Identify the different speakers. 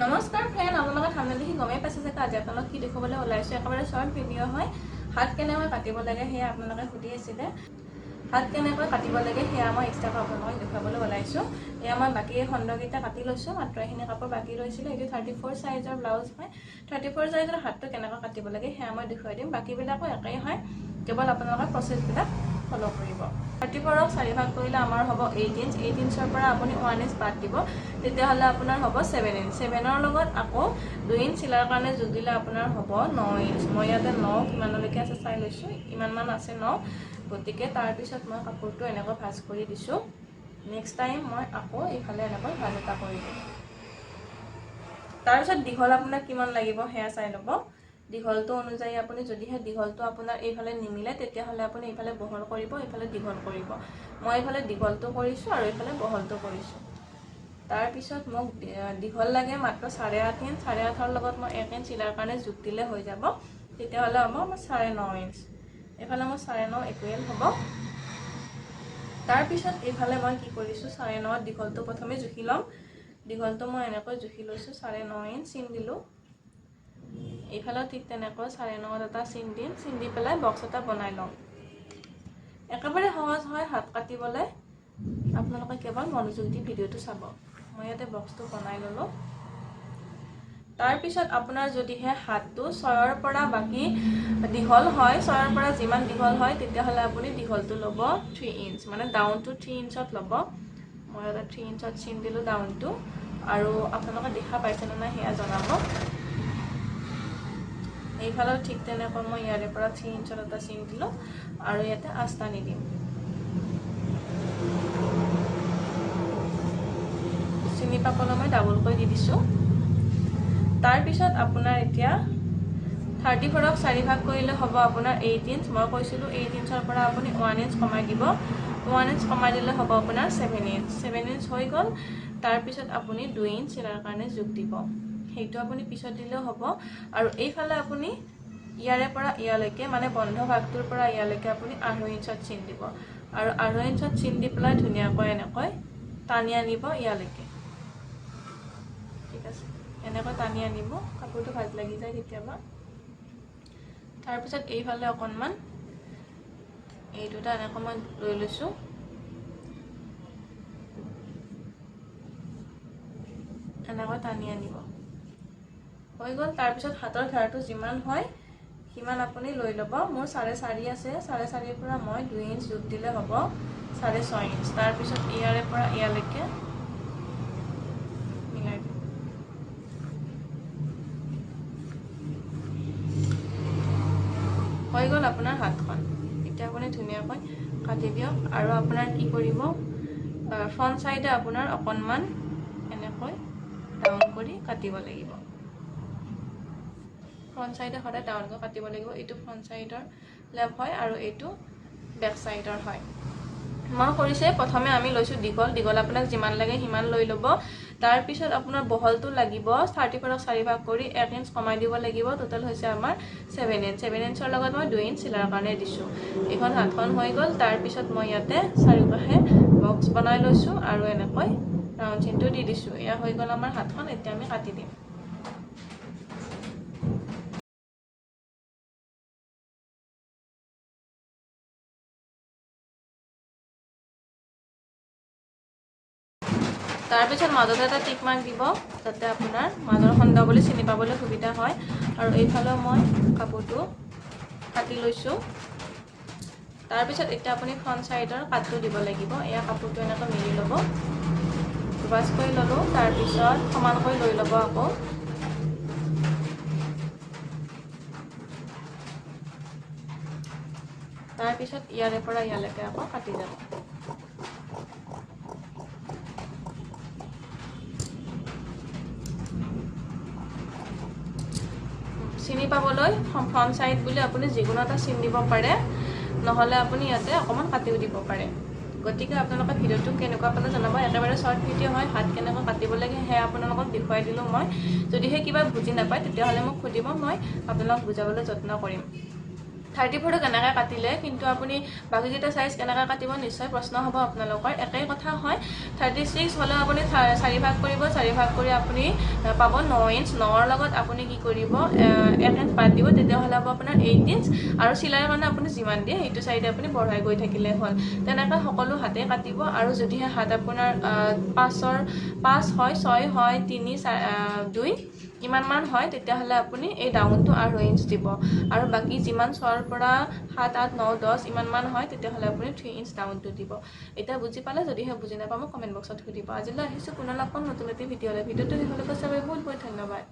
Speaker 1: নমস্কাৰ ফ্ৰেণ্ড আপোনালোকে ঠাণ্ডা দেখি গমেই পাইছে যে আজি আপোনালোক কি দেখুৱাবলৈ ওলাইছোঁ। একেবাৰে শ্বৰ্ট ভিডিঅ' হয়। হাত কেনেকৈ কাটিব লাগে সেয়া আপোনালোকে সুধি আছিলে। হাত কেনেকৈ কাটিব লাগে সেয়া মই এক্সট্ৰাকৈ আপোনালোকক দেখুৱাবলৈ ওলাইছোঁ। এয়া মই বাকী খণ্ডকেইটা কাটি লৈছোঁ। মাত্ৰ এইখিনি কাপোৰ বাকী ৰৈছিলে। এইটো থাৰ্টি ফ'ৰ চাইজৰ ব্লাউজ হয়। থাৰ্টি ফ'ৰ চাইজৰ হাতটো কেনেকৈ কাটিব লাগে সেয়া মই দেখুৱাই দিম। বাকীবিলাকো একেই হয়। কেৱল আপোনালোকে প্ৰচেছবিলাক ফ'ল' কৰিব। থাৰ্টি ফ'ৰক চাৰিভাগ কৰিলে আমাৰ হ'ব এইট ইঞ্চ এইট ইঞ্চৰ পৰা আপুনি ওৱান ইঞ্চ বাদ দিব তেতিয়াহ'লে আপোনাৰ হ'ব ছেভেন ইঞ্চ ছেভেনৰ লগত আকৌ দুই ইঞ্চ চিলাৰ কাৰণে যোগ দিলে আপোনাৰ হ'ব ন ইঞ্চ মই ইয়াতে ন কিমানলৈকে আছে চাই লৈছোঁ ইমানমান আছে ন। গতিকে তাৰপিছত মই কাপোৰটো এনেকৈ ভাজ কৰি দিছোঁ। নেক্সট টাইম মই আকৌ এইফালে এনেকৈ ভাজ এটা কৰি দিম। তাৰপিছত দীঘল আপোনাক কিমান লাগিব সেয়া চাই ল'ব। দীঘলটো অনুযায়ী আপুনি যদিহে দীঘলটো আপোনাৰ এইফালে নিমিলে তেতিয়াহ'লে আপুনি এইফালে বহল কৰিব এইফালে দীঘল কৰিব। মই এইফালে দীঘলটো কৰিছোঁ আৰু এইফালে বহলটো কৰিছোঁ। তাৰপিছত মোক দীঘল লাগে মাত্ৰ চাৰে আঠ ইঞ্চ চাৰে আঠৰ লগত মই এক ইঞ্চ চিলাৰ কাৰণে যোগ দিলে হৈ যাব। তেতিয়াহ'লে হ'ব মোৰ চাৰে ন ইঞ্চ। এইফালে মোৰ চাৰে ন ইকুৱেল হ'ব। তাৰপিছত এইফালে মই কি কৰিছোঁ চাৰে ন দীঘলটো প্ৰথমে জুখি ল'ম। দীঘলটো মই এনেকৈ জুখি লৈছোঁ চাৰে ন ইঞ্চ চিন দিলোঁ। এইফালেও ঠিক তেনেকৈ চাৰে নত এটা চিন দিম চিন দি পেলাই বক্স এটা বনাই ল'ম একেবাৰে সহজ হয় হাত কাটিবলৈ। আপোনালোকে কেৱল মনোযোগ দি ভিডিঅ'টো চাব। মই ইয়াতে বক্সটো বনাই ল'লোঁ। তাৰপিছত আপোনাৰ যদিহে হাতটো ছয়ৰ পৰা বাকী দীঘল হয় ছয়ৰ পৰা যিমান দীঘল হয় তেতিয়াহ'লে আপুনি দীঘলটো ল'ব থ্ৰী ইঞ্চ মানে ডাউনটো থ্ৰী ইঞ্চত ল'ব। মই ইয়াতে থ্ৰী ইঞ্চত চিন দিলোঁ ডাউনটো আৰু আপোনালোকে দেখা পাইছেনে নাই সেয়া জনাব। এইফালেও ঠিক তেনেকৈ মই ইয়াৰে পৰা থ্ৰী ইঞ্চত এটা চিন দিলোঁ আৰু ইয়াতে আস্তা নিদিম চিনি পাবলৈ মই? ডাবলকৈ দি দিছোঁ। তাৰপিছত আপোনাৰ এতিয়া থাৰ্টি ফ'ৰক চাৰিভাগ কৰিলে হ'ব আপোনাৰ এইট ইঞ্চ মই কৈছিলোঁ এইট ইঞ্চৰ পৰা আপুনি ওৱান ইঞ্চ কমাই দিব। ওৱান ইঞ্চ কমাই দিলে হ'ব আপোনাৰ ছেভেন ইঞ্চ ছেভেন ইঞ্চ হৈ গ'ল। তাৰপিছত আপুনি দুই ইঞ্চ চিলাৰ কাৰণে যোগ দিব। সেইটো আপুনি পিছত দিলেও হ'ব। আৰু এইফালে আপুনি ইয়াৰে পৰা ইয়ালৈকে মানে বন্ধ ভাগটোৰ পৰা ইয়ালৈকে আপুনি আঢ়ৈ ইঞ্চত চিন দিব। আৰু আঢ়ৈ ইঞ্চত চিন দি পেলাই ধুনীয়াকৈ এনেকৈ টানি আনিব ইয়ালৈকে। ঠিক আছে? এনেকৈ টানি আনিব। কাপোৰটো ভাজ লাগি যায় কেতিয়াবা। তাৰপিছত এইফালে অকণমান এই দুটা এনেকৈ মই লৈ লৈছোঁ। এনেকৈ টানি আনিব। হৈ গ'ল। তাৰপিছত হাতৰ ঘেৰাটো যিমান হয় সিমান আপুনি লৈ ল'ব। মোৰ চাৰে চাৰি আছে। চাৰে চাৰিৰ পৰা মই দুই ইঞ্চ যোগ দিলে হ'ব চাৰে ছয় ইঞ্চ। তাৰপিছত ইয়াৰে পৰা ইয়ালৈকে হৈ গ'ল আপোনাৰ হাতখন। এতিয়া আপুনি ধুনীয়াকৈ কাটি দিয়ক। আৰু আপোনাৰ কি কৰিব? ফ্ৰণ্ট চাইডে আপোনাৰ অকণমান এনেকৈ ডাউন কৰি কাটিব লাগিব। ফ্ৰণ্ট চাইডে সদায় ডাউনকৈ কাটিব লাগিব। এইটো ফ্ৰণ্ট চাইডৰ লেফ হয় আৰু এইটো বেক চাইডৰ হয়। মই কৰিছে প্ৰথমে আমি লৈছোঁ দীঘল। দীঘল আপোনাক যিমান লাগে সিমান লৈ ল'ব। তাৰপিছত আপোনাৰ বহলটো লাগিব থাৰ্টি ফ'ৰক চাৰিভাগ কৰি এক ইঞ্চ কমাই দিব লাগিব। টোটেল হৈছে আমাৰ ছেভেন ইঞ্চ ছেভেন ইঞ্চৰ লগত মই দুই ইঞ্চ চিলাৰ কাৰণে দিছোঁ। এইখন হাতখন হৈ গ'ল। তাৰপিছত মই ইয়াতে চাৰিওকাষে বক্স বনাই লৈছোঁ আৰু এনেকৈ ৰাউণ্ড চিনটো দি দিছোঁ। এয়া হৈ গ'ল আমাৰ হাতখন। এতিয়া আমি কাটি দিম। তাৰপিছত মাজতে এটা টিক মাৰ্ক দিব যাতে আপোনাৰ মাজৰ খণ্ড বুলি চিনি পাবলৈ সুবিধা হয়। আৰু এইফালেও মই কাপোৰটো কাটি লৈছোঁ। তাৰপিছত এতিয়া আপুনি ফ্ৰণ্ট চাইডৰ কাটটো দিব লাগিব। এয়া কাপোৰটো এনেকৈ মিলি ল'ব। দুবাজ কৰি ল'লোঁ। তাৰপিছত সমানকৈ লৈ ল'ব আকৌ। তাৰপিছত ইয়াৰে পৰা ইয়ালৈকে আকৌ কাটি যাব। চিনি পাবলৈ ফ্ৰণ্ট চাইড বুলি আপুনি যিকোনো এটা চিন দিব পাৰে নহ'লে আপুনি ইয়াতে অকণমান কাটিও দিব পাৰে। গতিকে আপোনালোকে ভিডিঅ'টো কেনেকুৱা পালে জনাব। একেবাৰে শ্বৰ্ট ভিডিঅ' হয় হাত কেনেকৈ কাটিব লাগে সেয়া আপোনালোকক দেখুৱাই দিলোঁ মই। যদিহে কিবা বুজি নাপায় তেতিয়াহ'লে মোক সুধিব মই আপোনালোকক বুজাবলৈ যত্ন কৰিম। থাৰ্টি ফ'ৰটো কেনেকৈ কাটিলে কিন্তু আপুনি বাকীকেইটা চাইজ কেনেকৈ কাটিব নিশ্চয় প্ৰশ্ন হ'ব আপোনালোকৰ। একেই কথা হয় থাৰ্টি ছিক্স হ'লেও আপুনি চাৰি ভাগ কৰিব চাৰি ভাগ কৰি আপুনি পাব ন ইঞ্চ নৰ লগত আপুনি কি কৰিব এক ইঞ্চ বাদ দিব তেতিয়াহ'লে হ'ব আপোনাৰ এইট ইঞ্চ আৰু চিলাইৰ কাৰণে আপুনি যিমান দিয়ে সেইটো চাইডে আপুনি বঢ়াই গৈ থাকিলে হ'ল। তেনেকৈ সকলো হাতে কাটিব। আৰু যদিহে হাত আপোনাৰ পাঁচৰ পাঁচ হয় ছয় হয় তিনি চা- আহ, দুই ইমানমান হয় তেতিয়াহ'লে আপুনি এই ডাউনটো আঢ়ৈ ইঞ্চ দিব। আৰু বাকী যিমান ছয়ৰ পৰা সাত আঠ ন দহ ইমানমান হয় তেতিয়াহ'লে আপুনি থ্ৰী ইঞ্চ ডাউনটো দিব। এতিয়া বুজি পালে যদিহে বুজি নাপায় মোক কমেণ্ট বক্সত সুধিব। আজিলৈ আহিছোঁ পুনৰ পাম নতুন এটি ভিডিঅ'লৈ ভিডিঅ'টো দীঘলীয়াকৈ চাবলৈ বহুত বহুত ধন্যবাদ।